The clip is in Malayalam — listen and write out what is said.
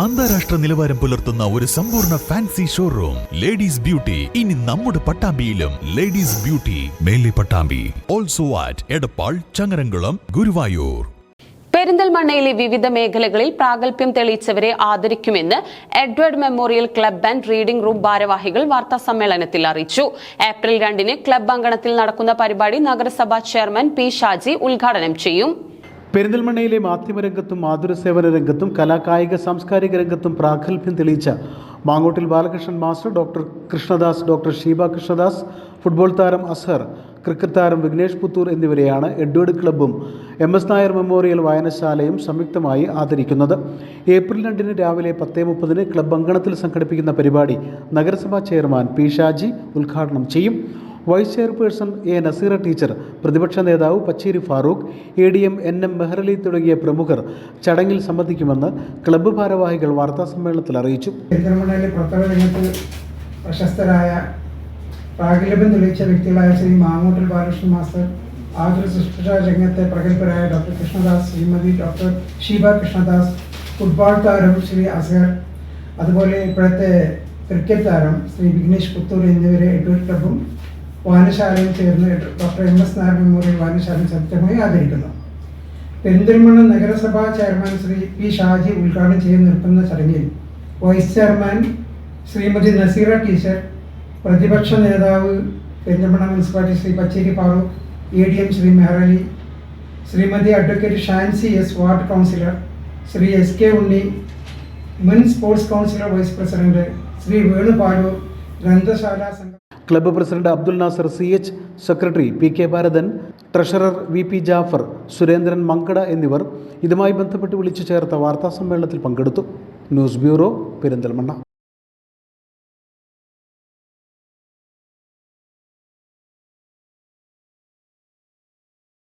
അന്താരാഷ്ട്ര നിലവാരം പുലർത്തുന്ന ഒരു സമ്പൂർണ ഫാൻസി ഷോറൂം ലേഡീസ് ബ്യൂട്ടി ഇനി നമ്മുടെ പട്ടാമ്പിയിലും ലേഡീസ് ബ്യൂട്ടി മേലെ Pattambi. Also at Edappal Changaramkulam Guruvayur. പെരിന്തൽമണ്ണയിലെ വിവിധ മേഖലകളിൽ പ്രാഗൽഭ്യം തെളിയിച്ചവരെ ആദരിക്കുമെന്ന് Edward memorial club and reading room ഭാരവാഹികൾ വാർത്താ സമ്മേളനത്തിൽ അറിയിച്ചു. ഏപ്രിൽ രണ്ടിന് ക്ലബ് അങ്കണത്തിൽ നടക്കുന്ന പരിപാടി നഗരസഭാ ചെയർമാൻ പി ഷാജി ഉദ്ഘാടനം ചെയ്യും. പെരിന്തൽമണ്ണയിലെ മാധ്യമരംഗത്തും മാതൃസേവന രംഗത്തും കലാകായിക സാംസ്കാരിക രംഗത്തും പ്രാഗൽഭ്യം തെളിയിച്ച Mangottil Balakrishnan master doctor Krishnadas doctor Sheeba Krishnadas football താരം അസ്ഹർ ക്രിക്കറ്റ് താരം വിഘ്നേഷ് പുത്തൂർ എന്നിവരെയാണ് എഡ്വേർഡ് ക്ലബ്ബും എം എസ് നായർ മെമ്മോറിയൽ വായനശാലയും സംയുക്തമായി ആദരിക്കുന്നത്. ഏപ്രിൽ രണ്ടിന് രാവിലെ പത്തേ മുപ്പതിന് ക്ലബ് അങ്കണത്തിൽ സംഘടിപ്പിക്കുന്ന പരിപാടി നഗരസഭാ ചെയർമാൻ പി ഷാജി ഉദ്ഘാടനം ചെയ്യും. Vice chairperson A Naseera teacher പ്രതിപക്ഷ നേതാവ് Pacheri Farooq A D M N M Mehrali തുടങ്ങിയ പ്രമുഖർ ചടങ്ങിൽ സംബന്ധിക്കുമെന്ന് ക്ലബ്ബ് ഭാരവാഹികൾ വാർത്താസമ്മേളനത്തിൽ അറിയിച്ചു. പ്രശസ്തരായ പ്രാഗൽഭ്യം തെളിയിച്ച വ്യക്തികളായ ശ്രീ മാങ്ങോട്ടിൽ ബാലകൃഷ്ണൻ മാസ്റ്റർ ആതുര ശുശ്രൂഷ രംഗത്തെ പ്രഗത്ഭരായ doctor Krishnadas Shrimati doctor Sheeba Krishnadas football താരം ശ്രീ അസഹർ അതുപോലെ ഇപ്പോഴത്തെ ക്രിക്കറ്റ് താരം ശ്രീ വിഘ്നേഷ് പുത്തൂർ എന്നിവരെ എഡ്വേർഡ് ക്ലബും വായനശാലയും ചേർന്ന് doctor M S Nair memorial വായനശാലയും സത്യമായി ആദരിക്കുന്നു. പെരിന്തൽമണ്ണ നഗരസഭാ ചെയർമാൻ ശ്രീ പി ഷാജി ഉദ്ഘാടനം ചെയ്ത് നിൽക്കുന്ന ചടങ്ങിൽ vice chairman Shrimati Naseera teacher പ്രതിപക്ഷ നേതാവ് Perinthalmanna municipality Shri Pacheri Farooq A D M Shri Mehrali Shrimati advocate Shancy S ward councillor Shri S K Unni മുൻ sports councillor vice president Shri Venupalur ഗ്രന്ഥശാല സംഘം club president Abdul Nasar C H secretary P K Bharathan treasurer V P Jafar Surendran Mankada എന്നിവർ ഇതുമായി ബന്ധപ്പെട്ട് വിളിച്ചു ചേർത്ത വാർത്താസമ്മേളനത്തിൽ പങ്കെടുത്തു. News bureau Perinthalmanna.